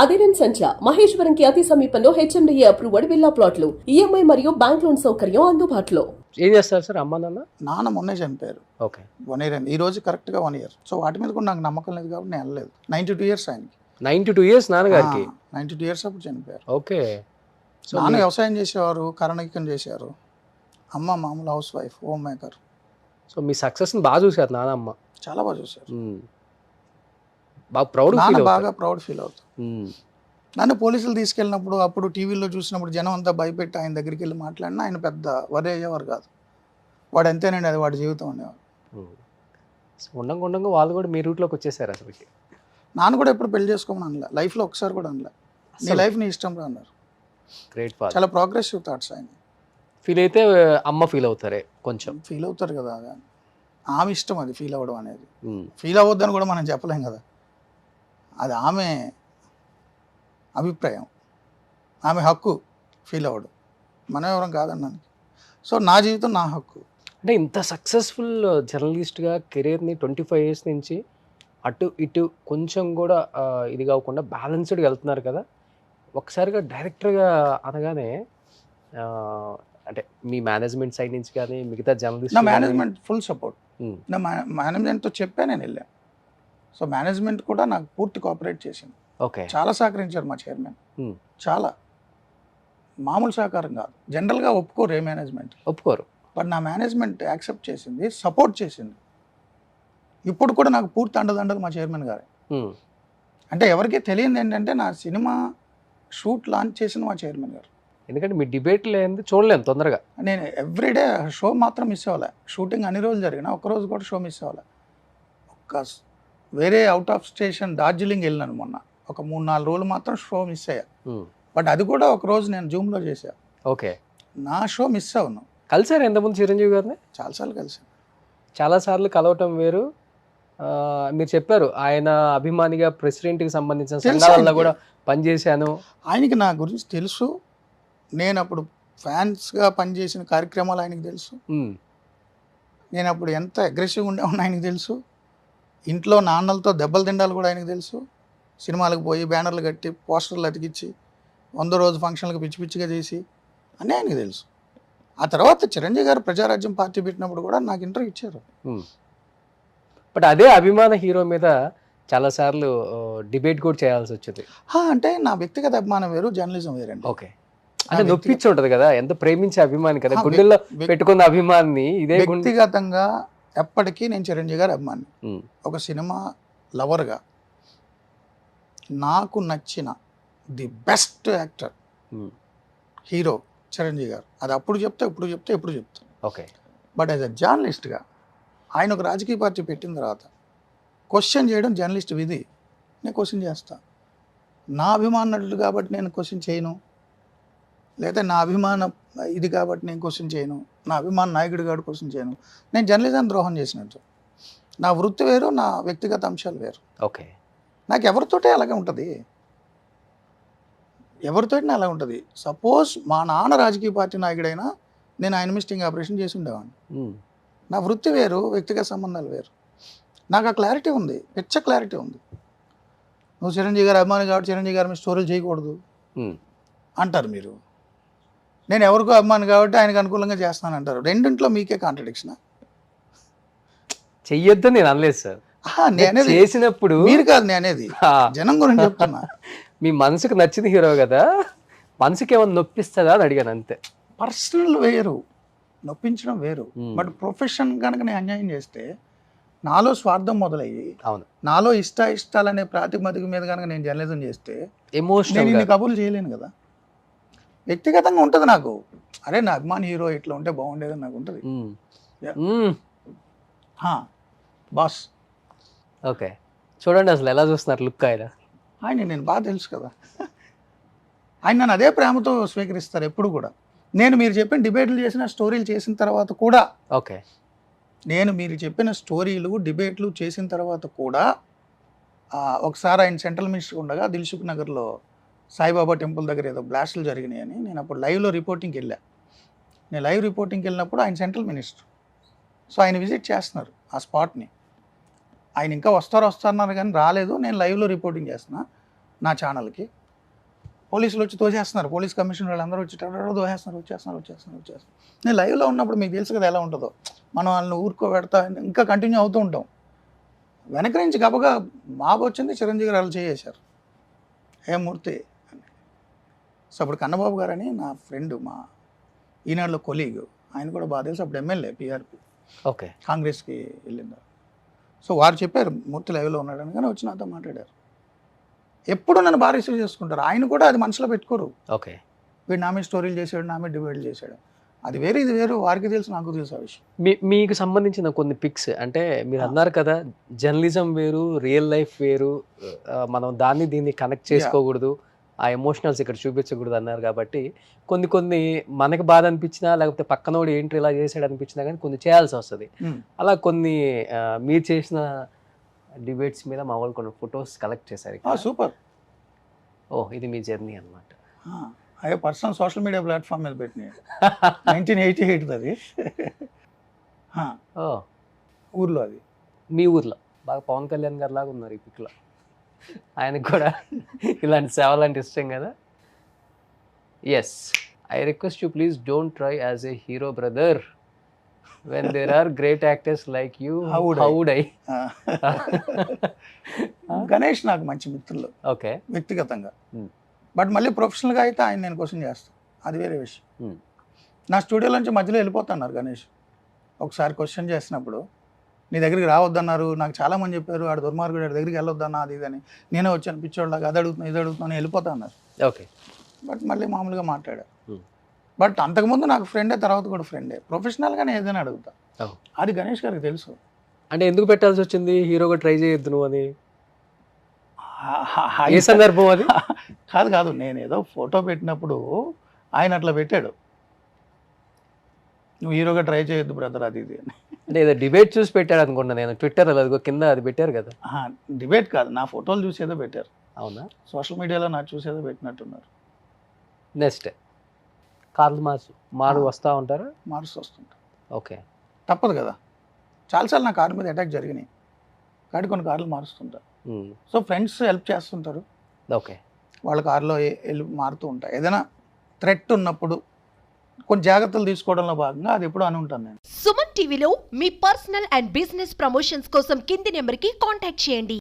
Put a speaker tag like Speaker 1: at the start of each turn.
Speaker 1: అదిరన్ సంచ మహేశ్వరంకి అతి సమీపంలో హెచ్ఎండిఏ అప్రూవ్డ్ విల్లా ప్లాట్లు ఈఎంఐ మరియు బ్యాంక్ లోన్ సౌకర్యం అందుబాటులో.
Speaker 2: ఏం చేస్తారు సార్ అమ్మ నాన్న?
Speaker 3: నాన్న మొన్నే చనిపోయారు.
Speaker 2: ఓకే.
Speaker 3: వన్ ఇయర్ ఈ రోజు కరెక్ట్గా వన్ ఇయర్. సో వాటి మీద కూడా నాకు నమ్మకం లేదు కాబట్టి నేను వెళ్ళలేదు. నైంటీ టూ ఇయర్స్ ఆయనకి.
Speaker 2: నైన్టీ టూ ఇయర్స్ నాన్నగారికి?
Speaker 3: నైంటీ టూ ఇయర్స్ అప్పుడు చనిపోయారు.
Speaker 2: ఓకే. సో
Speaker 3: నాన్న వ్యవసాయం చేసేవారు కరణికం చేశారు. అమ్మ మామూలు house wife home maker
Speaker 2: so మీ సక్సెస్ని బాగా చూసారు నాన్న అమ్మ?
Speaker 3: చాలా బాగా చూశారు.
Speaker 2: బాగా ప్రౌడ్
Speaker 3: నాన్న
Speaker 2: ఫీల్
Speaker 3: బాగా ప్రౌడ్ ఫీల్ అవుతారు నన్ను పోలీసులు తీసుకెళ్ళినప్పుడు అప్పుడు టీవీలో చూసినప్పుడు జనం అంతా భయపెట్టి ఆయన దగ్గరికి వెళ్ళి మాట్లాడినా ఆయన పెద్ద వరి అయ్యేవారు కాదు. వాడు అంతేనండి అది వాడి జీవితం అనేవారు
Speaker 2: ఉండంగా ఉండంగా వాళ్ళు కూడా మీ రూట్లోకి వచ్చేసారు అసలుకి.
Speaker 3: నాన్న కూడా ఎప్పుడు పెళ్ళి చేసుకోమని అనలే. లైఫ్లో ఒకసారి కూడా అనలే. నీ
Speaker 2: అసలు
Speaker 3: లైఫ్ నీ ఇష్టం రా అన్నారు.
Speaker 2: గ్రేట్
Speaker 3: చాలా ప్రోగ్రెసివ్ థాట్స్ ఆయన.
Speaker 2: ఫీల్ అయితే అమ్మ ఫీల్ అవుతారే కొంచెం.
Speaker 3: ఫీల్ అవుతారు కదా. ఆమె ఇష్టం అది ఫీల్ అవ్వడం అనేది. ఫీల్ అవ్వద్దని కూడా మనం చెప్పలేం కదా. అది ఆమె అభిప్రాయం. ఆమె హక్కు ఫీల్ అవ్వడం. మనం ఎవరం కాదన్నాను సో నా జీవితం నా హక్కు.
Speaker 2: అంటే ఇంత సక్సెస్ఫుల్ జర్నలిస్ట్గా కెరీర్ని ట్వంటీ ఫైవ్ ఇయర్స్ నుంచి అటు ఇటు కొంచెం కూడా ఇది కాకుండా బ్యాలెన్స్డ్గా వెళ్తున్నారు కదా. ఒకసారిగా డైరెక్టర్గా అనగానే అంటే మీ మేనేజ్మెంట్ సైడ్ నుంచి కానీ మిగతా
Speaker 3: నా
Speaker 2: జర్నలిస్ట్
Speaker 3: మేనేజ్మెంట్ ఫుల్ సపోర్ట్. నా మేనేజ్మెంట్తో చెప్పే నేను వెళ్ళాను సో మేనేజ్మెంట్ కూడా నాకు పూర్తి కోఆపరేట్ చేసింది.
Speaker 2: ఓకే.
Speaker 3: చాలా సహకరించారు మా చైర్మన్. చాలా. మామూలు సహకారం కాదు. జనరల్గా ఒప్పుకోరు ఏ మేనేజ్మెంట్.
Speaker 2: ఒప్పుకోరు.
Speaker 3: బట్ నా మేనేజ్మెంట్ యాక్సెప్ట్ చేసింది సపోర్ట్ చేసింది. ఇప్పుడు కూడా నాకు పూర్తి అండదండలు మా చైర్మన్ గారే. అంటే ఎవరికీ తెలియదు ఏంటంటే నా సినిమా షూట్ లాంచ్ చేసిన మా చైర్మన్ గారు.
Speaker 2: ఎందుకంటే మీ డిబేట్ లేనిది చూడలేము తొందరగా.
Speaker 3: నేను ఎవ్రీడే షో మాత్రం మిస్ అవ్వలే. షూటింగ్ అన్ని రోజులు జరిగిన రోజు కూడా షో మిస్ అవ్వలే. ఒక్క వేరే అవుట్ ఆఫ్ స్టేషన్ డార్జిలింగ్ వెళ్ళినాను మొన్న. ఒక మూడు నాలుగు రోజులు మాత్రం షో మిస్ అయ్యా. బట్ అది కూడా ఒక రోజు నేను జూమ్లో చేశా.
Speaker 2: ఓకే.
Speaker 3: నా షో మిస్ అవును.
Speaker 2: కలిసారు ఎంతమంది చిరంజీవి గారిని?
Speaker 3: చాలాసార్లు కలిసి
Speaker 2: చాలాసార్లు కలవటం వేరు. మీరు చెప్పారు ఆయన అభిమానిగా ప్రెసిడెంట్కి సంబంధించిన సంఘాలలో. కూడా పనిచేశాను.
Speaker 3: ఆయనకి నా గురించి తెలుసు. నేను అప్పుడు ఫ్యాన్స్గా పనిచేసిన కార్యక్రమాలు ఆయనకి తెలుసు.
Speaker 2: మ్మ్.
Speaker 3: నేను అప్పుడు ఎంత అగ్రెసివ్గా ఉండేవాడిని ఆయనకి తెలుసు. ఇంట్లో నాన్నలతో దెబ్బలు తిండాలు కూడా ఆయనకు తెలుసు. సినిమాలకు పోయి బ్యానర్లు కట్టి పోస్టర్లు అతికిచ్చి వంద రోజు ఫంక్షన్లకు పిచ్చి పిచ్చిగా చేసి అని ఆయనకి తెలుసు. ఆ తర్వాత చిరంజీవి గారు ప్రజారాజ్యం పార్టీ పెట్టినప్పుడు కూడా నాకు ఇంటర్వ్యూ ఇచ్చారు.
Speaker 2: బట్ అదే అభిమాన హీరో మీద చాలాసార్లు డిబేట్ కూడా చేయాల్సి వచ్చింది.
Speaker 3: అంటే నా వ్యక్తిగత అభిమానం వేరు జర్నలిజం వేరండి.
Speaker 2: ఓకే. అంటే నొప్పించి ఉంటది కదా ఎంత ప్రేమించే అభిమాని కదా గుండెల్లో పెట్టుకున్న అభిమాని ఇదే
Speaker 3: వ్యక్తిగతంగా ఎప్పటికీ నేను చిరంజీవి గారి అభిమాని. ఒక సినిమా లవర్గా నాకు నచ్చిన the best actor hero Chiranjeevi garu. అది అప్పుడు చెప్తే ఇప్పుడు చెప్తే ఎప్పుడు చెప్తాను
Speaker 2: ఓకే.
Speaker 3: బట్ యాజ్ అ జర్నలిస్ట్గా ఆయన ఒక రాజకీయ పార్టీ పెట్టిన తర్వాత క్వశ్చన్ చేయడం జర్నలిస్ట్ విధి. నేను క్వశ్చన్ చేస్తా. నా అభిమాన నటుడు కాబట్టి నేను క్వశ్చన్ చేయను. లేదా నా అభిమాన ఇది కాబట్టి నేను క్వశ్చన్ చేయను. నా అభిమాన నాయకుడు కాబట్టి క్వశ్చన్ చేయను. నేను జర్నలిజం ద్రోహం చేసినట్టు నా వృత్తి వేరు నా వ్యక్తిగత అంశాలు వేరు.
Speaker 2: ఓకే.
Speaker 3: నాకు ఎవరితోటే అలాగే ఉంటుంది. ఎవరితోటి అలా ఉంటుంది. సపోజ్ మా నాన్న రాజకీయ పార్టీ నాయకుడైనా నేను ఆయన మిస్టింగ్ ఆపరేషన్ చేసి ఉండేవాడిని. నా వృత్తి వేరు వ్యక్తిగత సంబంధాలు వేరు. నాకు ఆ క్లారిటీ ఉంది పిచ్చ క్లారిటీ ఉంది. నువ్వు చిరంజీవి గారు అభిమాని కాబట్టి చిరంజీవి గారి మీద స్టోరీలు చేయకూడదు అంటారు మీరు. నేను ఎవరికో అభిమాని కాబట్టి ఆయనకు అనుకూలంగా చేస్తాను అంటారు. రెండింట్లో మీకే కాంట్రడిక్షన్
Speaker 2: చెయ్యొద్దని నేను అనలేదు సార్.
Speaker 3: నేను
Speaker 2: చేసినప్పుడు
Speaker 3: మీరు కాదు నేను అనేది
Speaker 2: ఆ,
Speaker 3: జనం గురించి చెప్తున్నా.
Speaker 2: మీ మనసుకు నచ్చిన హీరో కదా మనసుకి ఏమైనా నొప్పిస్తుందా అని అడిగాను అంతే.
Speaker 3: పర్సనల్ వేరు నొప్పించడం వేరు. బట్ ప్రొఫెషన్ కనుక నేను అన్యాయం చేస్తే నాలో స్వార్థం మొదలయ్యి
Speaker 2: అవును.
Speaker 3: నాలో ఇష్ట ఇష్టాలనే ప్రాతిపదిక మీద కనుక నేను జర్నలిజం చేస్తే నేను
Speaker 2: ఎమోషనల్
Speaker 3: ఇన్ని కబుర్లు చేయలేను కదా. వ్యక్తిగతంగా ఉంటుంది నాకు. అరే నా అభిమాని హీరో ఇట్లా ఉంటే బాగుండేదని నాకు ఉంటుంది. బాస్.
Speaker 2: ఓకే. చూడండి అసలు ఎలా చూస్తున్నారు లుక్ ఆయన.
Speaker 3: ఆయన నేను బాగా తెలుసు కదా. ఆయన నన్ను అదే ప్రేమతో స్వీకరిస్తారు ఎప్పుడు కూడా. నేను మీరు చెప్పిన డిబేట్లు చేసిన స్టోరీలు చేసిన తర్వాత కూడా
Speaker 2: ఓకే.
Speaker 3: నేను మీరు చెప్పిన స్టోరీలు డిబేట్లు చేసిన తర్వాత కూడా ఒకసారి ఆయన సెంట్రల్ మినిస్టర్ ఉండగా దిల్సుఖ్ నగర్లో సాయిబాబా టెంపుల్ దగ్గర ఏదో బ్లాస్టులు జరిగినాయని నేను అప్పుడు లైవ్లో రిపోర్టింగ్కి వెళ్ళా. నేను లైవ్ రిపోర్టింగ్కి వెళ్ళినప్పుడు ఆయన సెంట్రల్ మినిస్టర్. సో ఆయన విజిట్ చేస్తున్నారు ఆ స్పాట్ని. ఆయన ఇంకా వస్తారు వస్తున్నారు కానీ రాలేదు. నేను లైవ్లో రిపోర్టింగ్ చేస్తున్నా నా ఛానల్కి. పోలీసులు వచ్చి తోసేస్తున్నారు. పోలీస్ కమిషన్ వాళ్ళందరూ వచ్చి టడడడ వచ్చేస్తున్నారు వచ్చేస్తున్నారు వచ్చేస్తున్నారు. నేను లైవ్లో ఉన్నప్పుడు మీకు తెలుసు కదా ఎలా ఉంటుందో. మనం వాళ్ళని ఊరుకోబెడతా ఇంకా కంటిన్యూ అవుతూ ఉంటాం. వెనక నుంచి గబగా మాబొచ్చింది చిరంజీవి గారు వాళ్ళు చేసేశారు. ఏ మూర్తి సో అప్పుడు కన్నబాబు గారు అని నా ఫ్రెండ్ మా ఈనాడులో కొలీగ్ ఆయన కూడా బాగా తెలుసు. అప్పుడు ఎమ్మెల్యే పిఆర్పి.
Speaker 2: ఓకే.
Speaker 3: కాంగ్రెస్కి వెళ్ళింది సో వారు చెప్పారు మూర్తి లైవ్లో ఉన్నాడని కానీ వచ్చి నాతో మాట్లాడారు. ఎప్పుడు నన్ను బాగా రిసీవ్ చేసుకుంటారు. ఆయన కూడా అది మనసులో పెట్టుకోరు.
Speaker 2: ఓకే.
Speaker 3: వీడు నా మీద స్టోరీలు చేశాడు నా మీద డిబేట్లు చేశాడు. అది వేరు ఇది వేరు వారికి తెలుసు నాకు తెలుసు ఆ విషయం.
Speaker 2: మీ మీకు సంబంధించిన కొన్ని పిక్స్ అంటే మీరు అన్నారు కదా జర్నలిజం వేరు రియల్ లైఫ్ వేరు మనం దాన్ని దీన్ని కనెక్ట్ చేసుకోకూడదు. ఆ ఎమోషనల్స్ ఇక్కడ చూపించకూడదు అన్నారు కాబట్టి కొన్ని కొన్ని మనకి బాధ అనిపించినా లేకపోతే పక్కనోడు ఏంటి ఇలా చేశాడు అనిపించినా కానీ కొన్ని చేయాల్సి వస్తుంది. అలా కొన్ని మీరు చేసిన డిబేట్స్ మీద మా వాళ్ళు కొన్ని ఫొటోస్ కలెక్ట్ చేశారు.
Speaker 3: సూపర్.
Speaker 2: ఓ ఇది మీ జర్నీ అనమాట
Speaker 3: అదే పర్సనల్ సోషల్ మీడియా ప్లాట్ఫామ్ మీద పెట్టినాయి. నైన్టీన్ ఎయిటీ ఎయిట్ అది. ఊర్లో అది.
Speaker 2: మీ ఊర్లో. బాగా పవన్ కళ్యాణ్ గారు లాగా ఉన్నారు ఈ పిక్లో. ఆయనకు కూడా ఇలాంటి సేవలు అంటే ఇష్టం కదా. Yes I request you please don't try as a hero brother when there are great actors like you? How'd I.
Speaker 3: Ganesh నాకు మంచి మిత్రులు.
Speaker 2: ఓకే
Speaker 3: వ్యక్తిగతంగా.
Speaker 2: Hmm.
Speaker 3: బట్ మళ్ళీ ప్రొఫెషనల్గా అయితే ఆయన నేను క్వశ్చన్ చేస్తాను అది వేరే విషయం.
Speaker 2: Hmm.
Speaker 3: నా స్టూడియోలో నుంచి మధ్యలో వెళ్ళిపోతున్నారు గణేష్. ఒకసారి క్వశ్చన్ చేసినప్పుడు నీ దగ్గరికి రావద్దన్నారు నాకు చాలా మంది చెప్పారు ఆడు దుర్మార్గుడు ఆడి దగ్గరికి వెళ్ళొద్దన్నా అది ఇది అని. నేనే వచ్చాను పిచ్చోళ్ళగా అది అడుగుతున్నా ఇది అడుగుతున్నా వెళ్ళిపోతా అన్నారు.
Speaker 2: ఓకే.
Speaker 3: బట్ మళ్ళీ మామూలుగా మాట్లాడారు
Speaker 2: Hmm.
Speaker 3: బట్ అంతకుముందు నాకు ఫ్రెండే తర్వాత కూడా ఫ్రెండే. ప్రొఫెషనల్గానే ఏదైనా అడుగుతా. అది గణేష్ గారికి తెలుసు.
Speaker 2: అంటే ఎందుకు పెట్టాల్సి వచ్చింది? హీరోగా ట్రై చేయొద్దు నువ్వు అని ఏ సందర్భం అది?
Speaker 3: కాదు కాదు. నేను ఏదో ఫోటో పెట్టినప్పుడు ఆయన అట్లా పెట్టాడు. నువ్వు హీరోగా ట్రై చేయొద్దు బ్రదర్ అది ఇది అని.
Speaker 2: అంటే ఏదో డిబేట్ చూసి పెట్టాడు అనుకున్నా నేను ట్విట్టర్ అదిగో కింద అది పెట్టారు కదా.
Speaker 3: డిబేట్ కాదు. నా ఫోటోలు చూసేదో పెట్టారు.
Speaker 2: అవునా?
Speaker 3: సోషల్ మీడియాలో నా చూసేదో పెట్టినట్టున్నారు.
Speaker 2: నెక్స్ట్ కార్లు మార్చు మారు వస్తూ ఉంటారా?
Speaker 3: మార్క్స్ వస్తుంటారు
Speaker 2: ఓకే
Speaker 3: తప్పదు కదా. చాలాసార్లు నా కారు మీద అటాక్ జరిగినాయి. కాబట్టి కొన్ని కార్లు మారుస్తుంటారు సో ఫ్రెండ్స్ హెల్ప్ చేస్తుంటారు.
Speaker 2: ఓకే
Speaker 3: వాళ్ళ కారులో మారుతూ ఉంటాయి. ఏదైనా థ్రెట్ ఉన్నప్పుడు కొన్ని జాగ్రత్తలు తీసుకోవడంలో భాగంగా అది ఎప్పుడు అని ఉంటాను నేను.
Speaker 4: సుమన్ టీవీలో మీ పర్సనల్ అండ్ బిజినెస్ ప్రమోషన్స్ కోసం కింది నెంబర్కి కాంటాక్ట్ చేయండి.